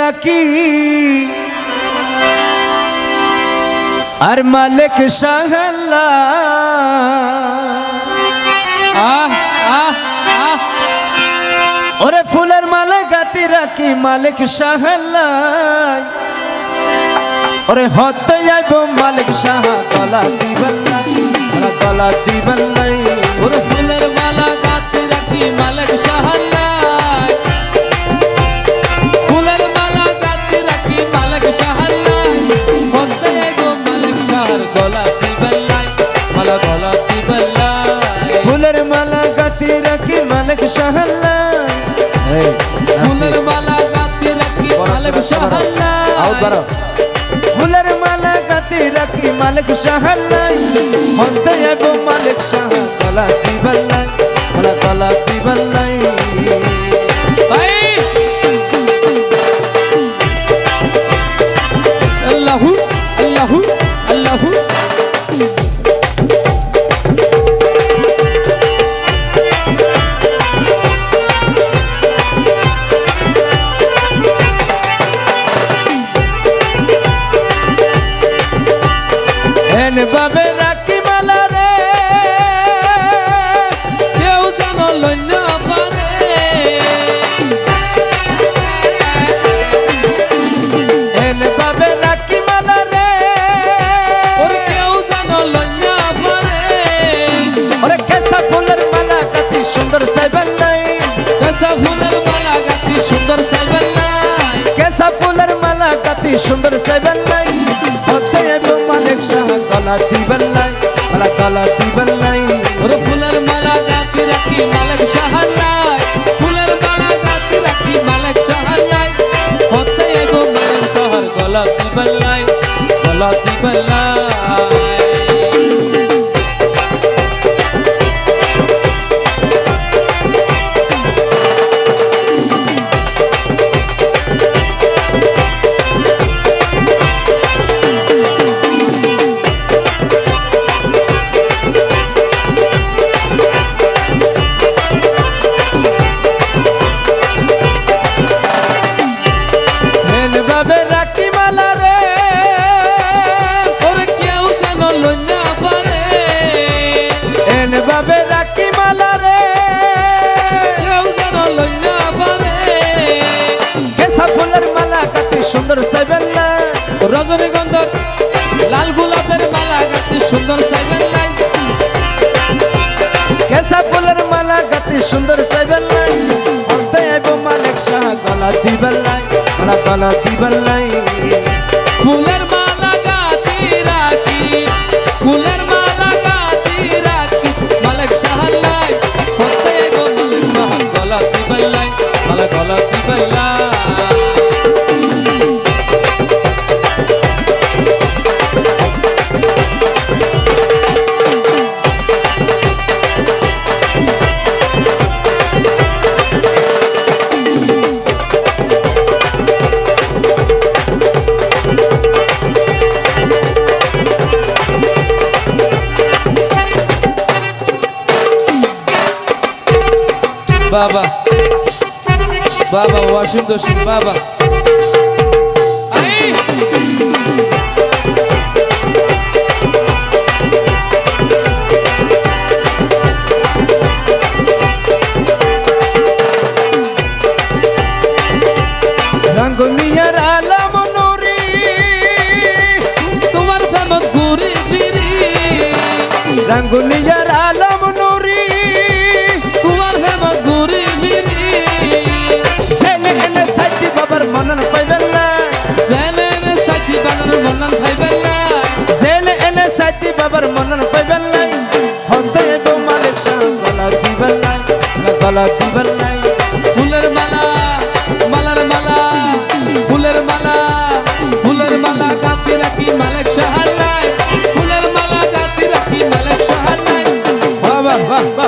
রাখি। আর মালিক সাহাল্লা ওরে ফুলের মালা গাতি রাখি মালিক সাহাল্লাই ওরে হতে যাইব মালিক সাহা গলা দিবাল্লাই গলা দিবাল্লাই। ওরে ফুলের মালা গাতে রাখি মালিক সাহাল্লাই ফুলের মালা গাতে রাখি মালিক সাহাল্লাই ফুলের মালা গাতি রাখি মালিক সাহাল্লাই হতে যাইব মালিক সাহা কলা দিবাল্লাই গলা গলা দিবাল্লাই এন বাবে রাখি মালা রে। কেউ যেন লন্য পারে। এন বাবে রাখি মালা রে। ওর কেউ যেন লন্য পারে। ওরে কেসা ফুলের মালা কাতি সুন্দর চাইবেন নাই। কেসা ফুলের মালা গাতি সুন্দর সাইবেন নাই। কেসা ফুলের মালা কাতি সুন্দর চাইবেন নাই। গলা দিবেন নাই গলা গলা দিবেন নাই ওর ফুলের মালা গাতি রাখি মালিক সাহাল্লাই ফুলের মালা গাতি রাখি মালিক সাহাল্লাই হতে এগো মালিক শহর গলা দিবেলাই গলা দিবেলাই এন সুন্দর চাইবেন নাই রজনীগন্ধার লাল গোলাপের মালা গাতি সুন্দর সাইবেন লাই কেসা ফুলের মালা গাতি সুন্দর চাইবেন নাই মালিক গলা দিবেন নাই গলা গলা দিবেন নাই ফুলের মালা গাতি রাখি ফুলের মালা গাতি রাখি। মালিক সাহাল গলা দিবেলাই মালা গলা দিবেলাই বাবা। বাবা ওয়াসিংটন সিং বাবা। আই! রঙ্গনিয়ার শাশুর মনন খাইবেন না। জেল এনে সাইতি বাবার মনন খাইবেন নাই। হতে তো মালিক শাহ গলা দিবেন নাই গলা দিবেন নাই। ফুলের মালা মালার মালা ফুলের মালা ফুলের মালা কাঁদতে রাখি মালিক শাহ নাই। ফুলের মালা কাঁদতে রাখি মালিক শাহ নাই। বাবা বাবা